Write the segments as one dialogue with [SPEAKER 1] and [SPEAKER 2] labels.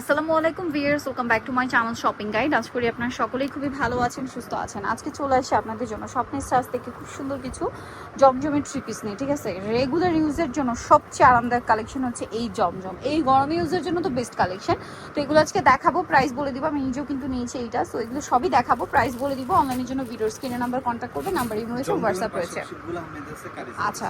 [SPEAKER 1] আসসালামু আলাইকুম viewers welcome back to my channel shopping guide আজ করি আপনারা সকলেই খুবই ভালো আছেন সুস্থ আছেন। আজকে চলে আসি আপনাদের জন্য স্বপ্নের সাজ থেকে খুব সুন্দর কিছু জমজমের থ্রি পিস নেই ঠিক আছে? রেগুলার ইউজের জন্য সবচেয়ে আরামদায়ক কালেকশন হচ্ছে এই জমজম। এই গরম ইউজের জন্য তো বেস্ট কালেকশন তো এগুলো আজকে দেখাবো প্রাইস বলে দিব। আমি নিজেও কিন্তু নিয়েছি এইটা। তো এগুলো সবই দেখাবো প্রাইস বলে দিব। অনলাইনের জন্য ভিডিওর স্ক্রিনে নাম্বার কন্ট্যাক্ট করবে নাম্বার ইমো রয়েছে। হোয়াটসঅ্যাপ রয়েছে আচ্ছা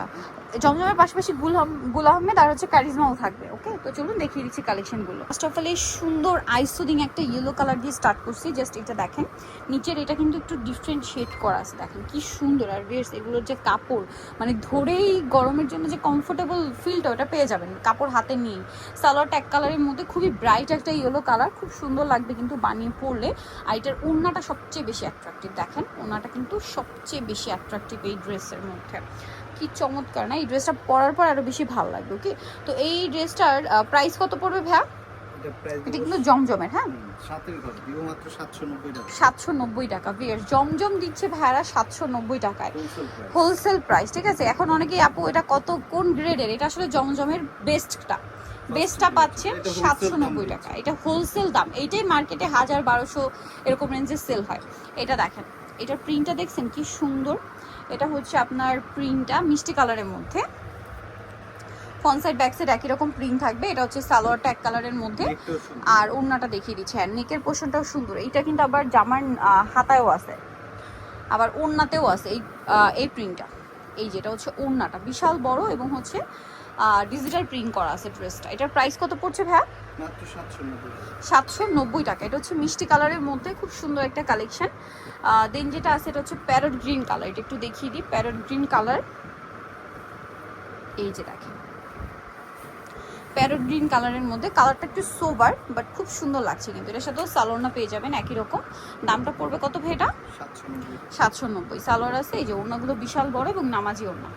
[SPEAKER 1] জমজমের পাশাপাশি গুল গুল আহমেদ আর হচ্ছে কারিজমাও থাকবে ওকে তো চলুন দেখিয়ে দিচ্ছি কালেকশনগুলো ফার্স্ট অফ অল এই সুন্দর আইসোদিং একটা ইয়েলো কালার দিয়ে স্টার্ট করছি জাস্ট এটা দেখেন। নিচের এটা কিন্তু একটু ডিফারেন্ট শেড করা আছে, দেখেন কি সুন্দর। আর বেশ, এগুলোর যে কাপড় মানে ধরেই গরমের জন্য যে কমফোর্টেবল ফিলটা ওটা পেয়ে যাবেন। কাপড় হাতে নিয়ে সালোয়ার ট্যাগ কালারের মধ্যে খুবই ব্রাইট একটা ইয়েলো কালার খুব সুন্দর লাগবে কিন্তু বানিয়ে পরলে। আর এটার ওড়নাটা সবচেয়ে বেশি অ্যাট্রাকটিভ দেখেন, ওড়নাটা কিন্তু সবচেয়ে বেশি অ্যাট্রাকটিভ এই ড্রেসের মধ্যে। কি চমৎকার, না? এই ড্রেসটা পরার পর আরও বেশি ভালো লাগবে ওকে তো এই ড্রেসটার প্রাইস কত পড়বে ভাইয়া? এটা কিন্তু জমজমের হ্যাঁ? সাতশো নব্বই টাকা। বিয়ার জমজম দিচ্ছে ভাইয়ারা সাতশো নব্বই টাকায় হোলসেল প্রাইস ঠিক আছে? এখন অনেকেই আপু এটা কত? কোন গ্রেডের এটা আসলে জমজমের বেস্টটা বেস্টটা পাচ্ছেন সাতশো নব্বই। টাকা এটা হোলসেল দাম। এইটাই মার্কেটে হাজার বারোশো এরকম রেঞ্জে সেল হয়। এটা দেখেন। এটার প্রিন্টটা দেখছেন কি সুন্দর? এটা হচ্ছে আপনার প্রিন্টটা মিষ্টি কালারের মধ্যে। ফ্রন্ট সাইড ব্যাক সাইড একই রকম প্রিন্ট থাকবে। এটা হচ্ছে সালোয়ার ট্যাগ কালারের মধ্যে। আর ওড়নাটা দেখিয়ে দিচ্ছে। হ্যাঁ নেকের পোর্শনটাও সুন্দর। এইটা কিন্তু আবার জামার হাতায়ও আছে। আবার ওড়নাতেও আছে। এই এই প্রিন্টটা এই যেটা হচ্ছে ওড়নাটা। বিশাল বড় এবং হচ্ছে ডিজিটাল প্রিন্ট করা আছে ড্রেসটা এটার প্রাইস কত পড়ছে ভাইয়া? সাতশো নব্বই টাকা। এটা হচ্ছে মিষ্টি কালারের মধ্যে খুব সুন্দর একটা কালেকশন দেন যেটা আছে এটা হচ্ছে প্যারট গ্রিন কালার এটা একটু দেখিয়ে দিই। প্যারট গ্রিন কালার এই যে দেখেন। প্যারট গ্রিন কালারের মধ্যে। কালারটা একটু সোবার বাট খুব সুন্দর লাগছে কিন্তু। এটার সাথেও সালোয়ারনা পেয়ে যাবেন একই রকম। দামটা পড়বে কত ভেটা সাতশো নব্বই। সালোয়ার আছে, এই যে ওড়নাগুলো বিশাল বড় এবং নামাজি ওড়না।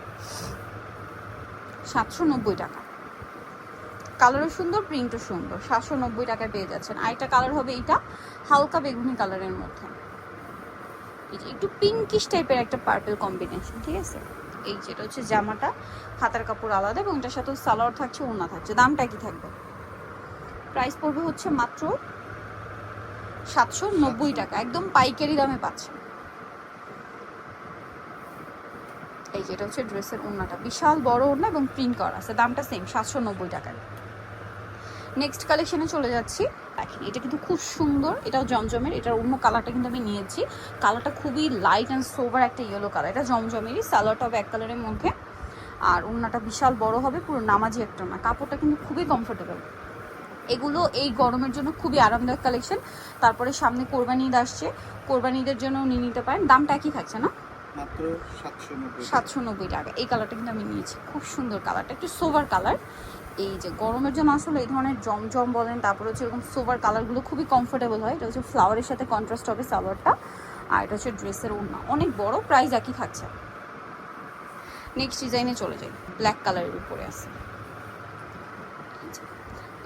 [SPEAKER 1] সাতশো নব্বই টাকা। কালারও সুন্দর, প্রিন্টও সুন্দর। সাতশো নব্বই টাকায় পেয়ে যাচ্ছেন। আরেকটা কালার হবে এইটা হালকা বেগুনি কালারের মধ্যে। একটু পিঙ্কিশ টাইপের একটা পার্পেল কম্বিনেশন ঠিক আছে? এই যেটা হচ্ছে জামাটা হাতার কাপড় আলাদা এবং এটার সাথে সালোয়ার থাকছে ওনা থাকছে। দামটা কি থাকবে। প্রাইস পড়বে হচ্ছে মাত্র সাতশো নব্বই টাকা। একদম পাইকারি দামে পাচ্ছে। এই যেটা হচ্ছে ড্রেসের ওড়নাটা। বিশাল বড় ওড়না এবং প্রিন্ট করা আছে। দামটা সেম সাতশো নব্বই টাকায়। নেক্সট কালেকশনে চলে যাচ্ছি। দেখেন এটা কিন্তু খুব সুন্দর এটাও জমজমের এটার অন্য কালারটা কিন্তু আমি নিয়েছি। কালারটা খুবই লাইট অ্যান্ড সোভার একটা ইয়েলো কালার এটা জমজমেরই সালোয়ারটা হবে এক কালারের মধ্যে। আর ওড়নাটা বিশাল বড় হবে পুরো নামাজি একটা না কাপড়টা কিন্তু খুবই কমফোর্টেবল এগুলো এই গরমের জন্য খুবই আরামদায়ক কালেকশন তারপরে সামনে কোরবানি ঈদ আসছে কোরবানি ঈদের জন্য নিয়ে নিতে পারেন। দামটা একই থাকছে না? সাতশো নব্বই টাকা। এই কালারটা কিন্তু আমি নিয়েছি। খুব সুন্দর কালারটা একটু সোভার কালার এই যে গরমের জন্য আসলে এই ধরনের জমজম বলেন, তারপর হচ্ছে এরকম সোভার কালারগুলো খুবই কমফোর্টেবল হয়। এটা হচ্ছে ফ্লাওয়ারের সাথে কন্ট্রাস্ট হবে সালোয়ারটা আর এটা হচ্ছে ড্রেসের ওড়না। অনেক বড় প্রাইস একই থাকছে। নেক্সট ডিজাইনে চলে যাই। ব্ল্যাক কালারের উপরে আছে।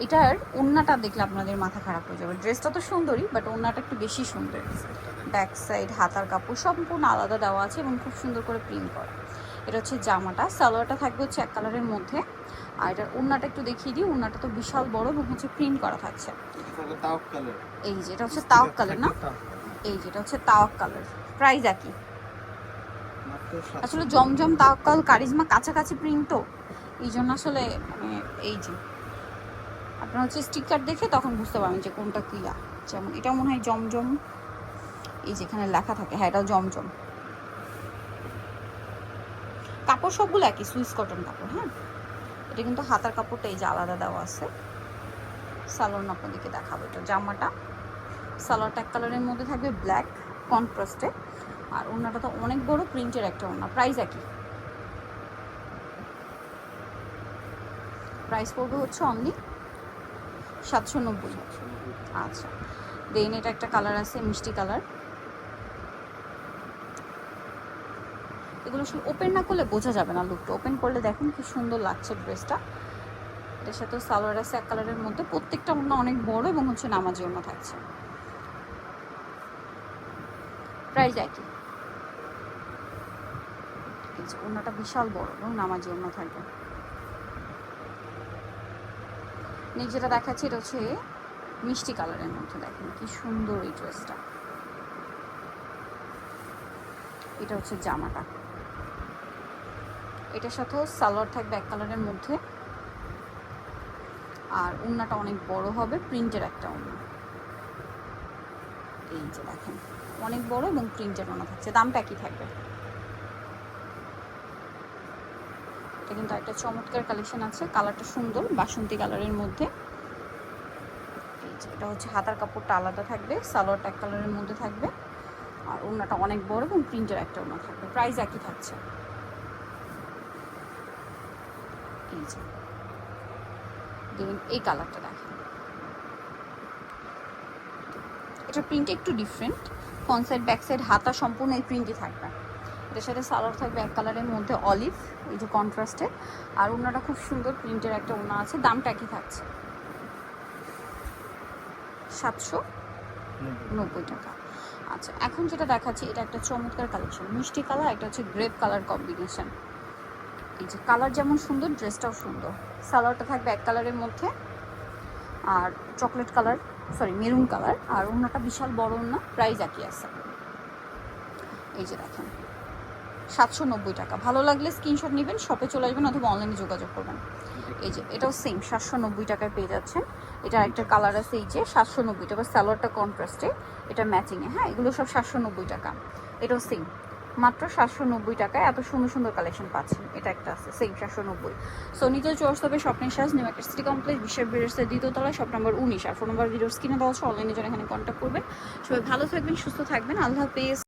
[SPEAKER 1] এটার ওড়নাটা দেখলে আপনাদের মাথা খারাপ হয়ে যাবে। ড্রেসটা তো সুন্দরই বাট ওড়নাটা একটু বেশি সুন্দর। ব্যাক সাইড হাতার কাপড় সম্পূর্ণ আলাদা দেওয়া আছে এবং খুব সুন্দর করে প্রিন্ট করা। এটা হচ্ছে জামাটা। সালোয়ারটা থাকবে হচ্ছে এক কালারের মধ্যে। আর এটার ওড়নাটা একটু দেখিয়ে দিই। ওড়নাটা তো বিশাল বড় এবং হচ্ছে প্রিন্ট করা থাকছে। এই যে এটা হচ্ছে তাওক কালার না এই যেটা হচ্ছে তাওক কালার প্রাইস একই আসলে জমজম তাওয়াক্কাল কারিজমা কাছাকাছি প্রিন্ট তো। এই জন্য আসলে মানে এই যে। আপনার হচ্ছে স্টিকার দেখে তখন বুঝতে পারবেন যে কোনটা কি আ। যেমন এটা মনে হয় জমজম। এই যেখানে লেখা থাকে হ্যাঁ এটাও জমজম। কাপড় সবগুলো একই, সুইস কটন কাপড় হ্যাঁ? এটা কিন্তু হাতার কাপড়টা এই যে আলাদা দেওয়া আছে। সালোয়ার আপনাদেরকে দেখাবো এটা, জামাটা। সালোয়ারটা এক কালারের মধ্যে থাকবে ব্ল্যাক কন্ট্রাস্টে আর ওড়নাটা তো অনেক বড় প্রিন্টের একটা ওড়না প্রাইস একই। প্রাইস পড়বে হচ্ছে অনলি সাতশো নব্বই। আচ্ছা দেন এটা একটা কালার আছে, মিষ্টি কালার এগুলো আসলে ওপেন না করলে বোঝা যাবে না লুকটা ওপেন করলে দেখুন কি সুন্দর লাগছে ড্রেসটা এটার সাথে সালোয়ার আছে এক কালারের মধ্যে। প্রত্যেকটা ওড়না অনেক বড় এবং হচ্ছে নামাজি ওড়না থাকছে। প্রাইস একই। ওড়নাটা বিশাল বড় এবং নামাজি ওড়না থাকবে। নেক্সট যেটা দেখাচ্ছি, এটা হচ্ছে মিষ্টি কালারের মধ্যে। দেখেন কি সুন্দর এই ড্রেসটা এটা হচ্ছে জামাটা। এটার সাথেও সালোয়ার থাকবে এক কালারের মধ্যে। আর উন্নাটা অনেক বড় হবে, প্রিন্টের একটা উন্না। এই যে দেখেন, অনেক বড় এবং প্রিন্টের ওনা থাকছে, দামটা কি থাকবে। এটা কিন্তু একটা চমৎকার কালেকশন আছে, কালারটা সুন্দর, বাসন্তী কালারের মধ্যে। এটা হচ্ছে হাতার কাপড়টা আলাদা থাকবে, সালোয়ারটা এক কালারের মধ্যে থাকবে। আর ওড়নাটা অনেক বড় এবং প্রিন্টের একটা ওড়না থাকবে, প্রাইস একই থাকছে। এই দেখুন, এই কালারটা দেখেন। এটা প্রিন্ট একটু different front side back side হাতা সম্পূর্ণ এই প্রিন্টই থাকবে। এটার সাথে সালোয়ার থাকবে এক কালারের মধ্যে অলিভ এই যে কন্ট্রাস্টে আর ওনাটা খুব সুন্দর প্রিন্টের একটা ওনা আছে, দামটা কি থাকছে। সাতশো নব্বই টাকা। আচ্ছা এখন যেটা দেখাচ্ছি, এটা একটা চমৎকার কালেকশন মিষ্টি কালার একটা হচ্ছে গ্রেপ কালার কম্বিনেশন এই যে কালার যেমন সুন্দর ড্রেসটাও সুন্দর। সালোয়ারটা থাকবে এক কালারের মধ্যে। আর chocolate colour sorry maroon colour আর ওনাটা বিশাল বড় ওনা প্রাইস একই আছে। এই যে দেখেন, সাতশো নব্বই টাকা। ভালো লাগলে স্ক্রিনশট নেবেন শপে চলে আসবেন অথবা অনলাইনে যোগাযোগ করবেন। এই যে, এটাও সেম সাতশো নব্বই টাকায় পেয়ে যাচ্ছেন। এটা একটা কালার আছে, এই যে সাতশো নব্বই টাকা। সালোয়ারটা কন্ট্রাস্টে এটা ম্যাচিংয়ে হ্যাঁ এগুলো সব সাতশো নব্বই টাকা। এটাও সেম মাত্র সাতশো নব্বই টাকায় এত সুন্দর সুন্দর কালেকশন পাচ্ছেন। এটা একটা আছে সেম সাতশো নব্বই। সো নিজের চোর্স হবে স্বপ্নের সাজ নিউ মার্কেট সিটি কমপ্লেক্স বিশ্বের বিরসের দ্বিতীয়তলায় শপ নম্বর উনিশ। আর ফোন নম্বর ভিডিওর স্ক্রিনে দেওয়া হচ্ছে অনলাইনে জন্য এখানে কন্ট্যাক্ট করবেন। সবাই ভালো থাকবেন, সুস্থ থাকবেন। আল্লাহ হাফেজ।